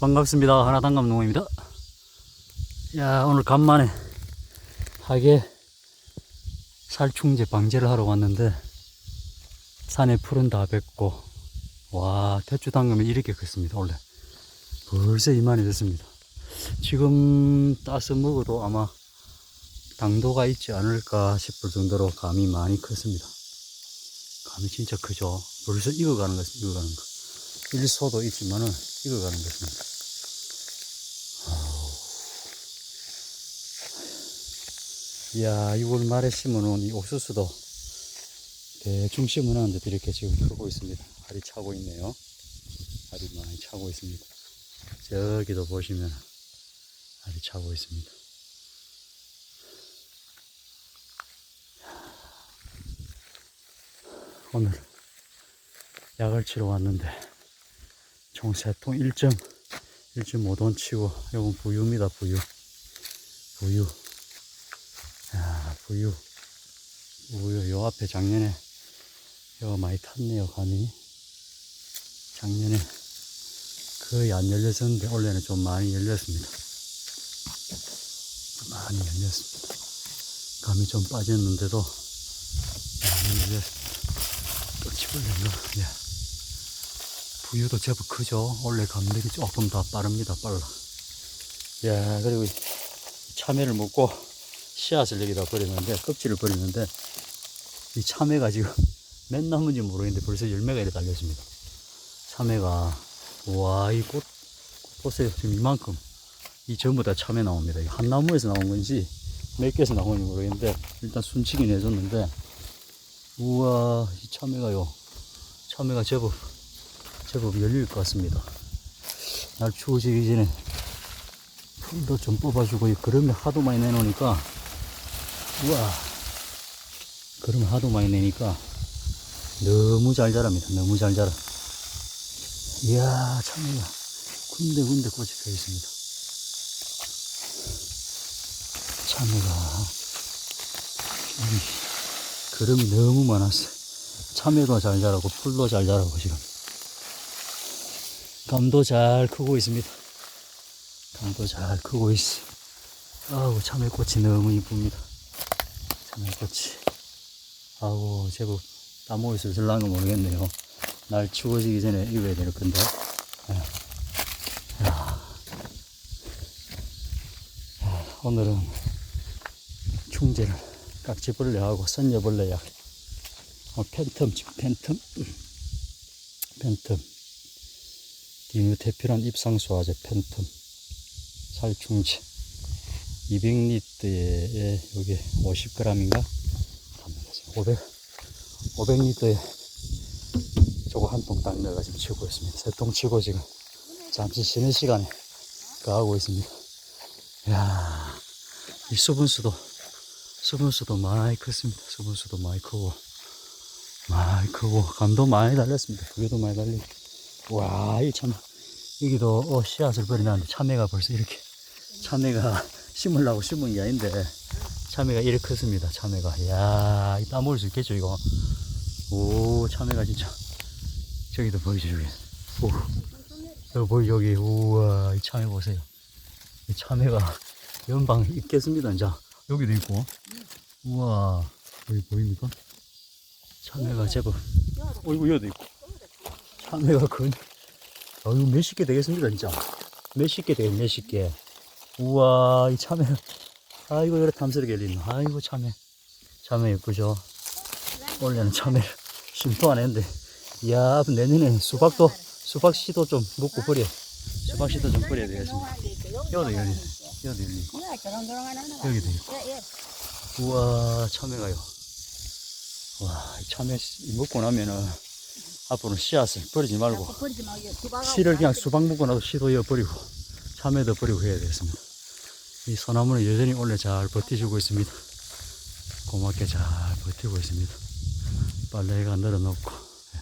반갑습니다. 하나당 감농입니다. 야, 오늘 간만에 하게 살충제 방제를 하러 왔는데 산에 풀은 다 뱉고 와, 대추 당금이 이렇게 컸습니다. 원래 벌써 이만이 됐습니다. 지금 따서 먹어도 아마 당도가 있지 않을까 싶을 정도로 감이 많이 컸습니다. 감이 진짜 크죠. 벌써 익어가는 것, 익어가는 거. 일소도 있지만은 익어가는 것입니다. 이야, 6월 말에 심어놓은 이 옥수수도 대충 심어놨는데도 이렇게 지금 크고 있습니다. 알이 차고 있네요. 알이 많이 차고 있습니다. 저기도 보시면 알이 차고 있습니다. 오늘 약을 치러 왔는데 총 3통 1점 1.5돈 치고 이건 부유입니다 부유. 부유. 야 부유. 부유. 요 앞에 작년에 요 많이 탔네요 감이. 작년에 거의 안 열렸었는데 올해는 좀 많이 열렸습니다. 많이 열렸습니다. 감이 좀 빠졌는데도 많이 열렸습니다. 또 치고 야 부유도 제법 크죠. 원래 감력이 조금 더 빠릅니다. 빨라. 야, 그리고 이 참외를 먹고 씨앗을 여기다 버리는데, 껍질을 버리는데, 이 참외가 지금 몇 나무인지 모르겠는데 벌써 열매가 이렇게 달렸습니다. 참외가, 와, 이 꽃, 꽃보세요. 지금 이만큼. 이 전부 다 참외 나옵니다. 이한 나무에서 나온 건지 몇 개에서 나온 건지 모르겠는데, 일단 순치긴 해줬는데, 우와, 이 참외가요. 참외가 제법 제법 열릴 것 같습니다. 날 추워지기 전에 풀도 좀 뽑아주고 이 그름을 하도 많이 내놓으니까 우와 그름을 하도 많이 내니까 너무 잘 자랍니다. 너무 잘 자라. 이야 참외가 군데군데 꽃이 펴 있습니다. 참외가 이 그름이 너무 많았어요. 참외도 잘 자라고 풀도 잘 자라고 지금. 감도 잘 크고 있습니다. 감도 잘 크고 있어. 아우, 참외꽃이 너무 이쁩니다. 참외꽃이. 아우, 제법 땀을 슬슬 나는 거 모르겠네요. 날 추워지기 전에 입어야 될 건데. 오늘은 충제를 깍지벌레하고 선녀벌레약, 어, 팬텀, 팬텀? 팬텀. 디뉴테필한 입상소화제 팬텀 살충제 200리터에 여기 50g인가? 500 500리터에 저거 한 통 딱 넣어가 지금 치고 있습니다. 세 통 치고 지금 잠시 쉬는 시간에 가하고 있습니다. 이야, 이 수분수도 수분수도 많이 컸습니다. 수분수도 많이 크고 많이 크고 감도 많이 달렸습니다. 두개도 많이 달리고 와, 이 참, 여기도 어, 씨앗을 버리놨는데 참외가 벌써 이렇게, 참외가 심으려고 심은 게 아닌데, 참외가 이렇게 컸습니다, 참외가. 이야, 이따 먹을 수 있겠죠, 이거. 오, 참외가 진짜. 저기도 보이죠, 저기. 오, 여기 보이, 여기. 우와, 이 참외 보세요. 이 참외가 연방 있겠습니다, 이제. 여기도 있고. 우와, 여기 보입니까? 참외가 제법. 어이구, 여기도 있고. 참외가 큰, 어, 이거 몇십 개 되겠습니다, 진짜. 몇십 개 되겠, 몇십 개. 우와, 이 참외. 아이고, 이래 탐스럽게 열리네. 아이고, 참외. 참외 예쁘죠? 원래는 참외 심도 안 했는데. 이야, 내년에 수박도, 수박 씨도 좀 먹고 버려. 수박 씨도 좀 버려야 되겠습니다. 여기도 열리네. 여기도 열리네. 여기도 있고. 우와, 참외가요. 와, 이 참외 씨 먹고 나면은 앞으로는 씨앗을 버리지 말고 씨를 그냥 수박 나도 씨도 이어 버리고 참외도 버리고 해야 되겠습니다. 이 소나무는 여전히 원래 잘 버티주고 있습니다. 고맙게 잘 버티고 있습니다. 빨래가 늘어놓고 예.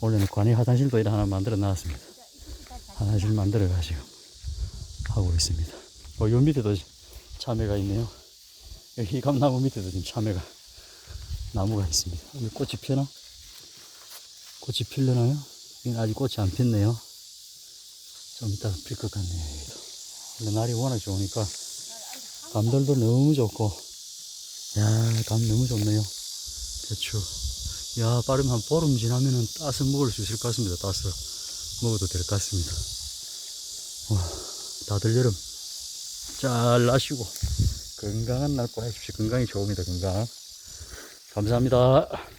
원래는 관이 화장실도 이렇게 하나 만들어 놨습니다. 화장실 만들어 가지고 하고 있습니다. 어, 요 밑에도 참외가 있네요. 여기 희감나무 밑에도 지금 참외가 나무가 있습니다. 꽃이 피나? 꽃이 필려나요? 아직 꽃이 안 폈네요. 좀 이따 필 것 같네요. 근데 날이 워낙 좋으니까 감들도 너무 좋고, 야, 감 너무 좋네요. 대추. 야, 빠르면 한 보름 지나면은 따서 먹을 수 있을 것 같습니다. 따서 먹어도 될 것 같습니다. 와, 다들 여름 잘 나시고 건강한 날 보내십시오. 건강이 좋습니다. 건강. 감사합니다.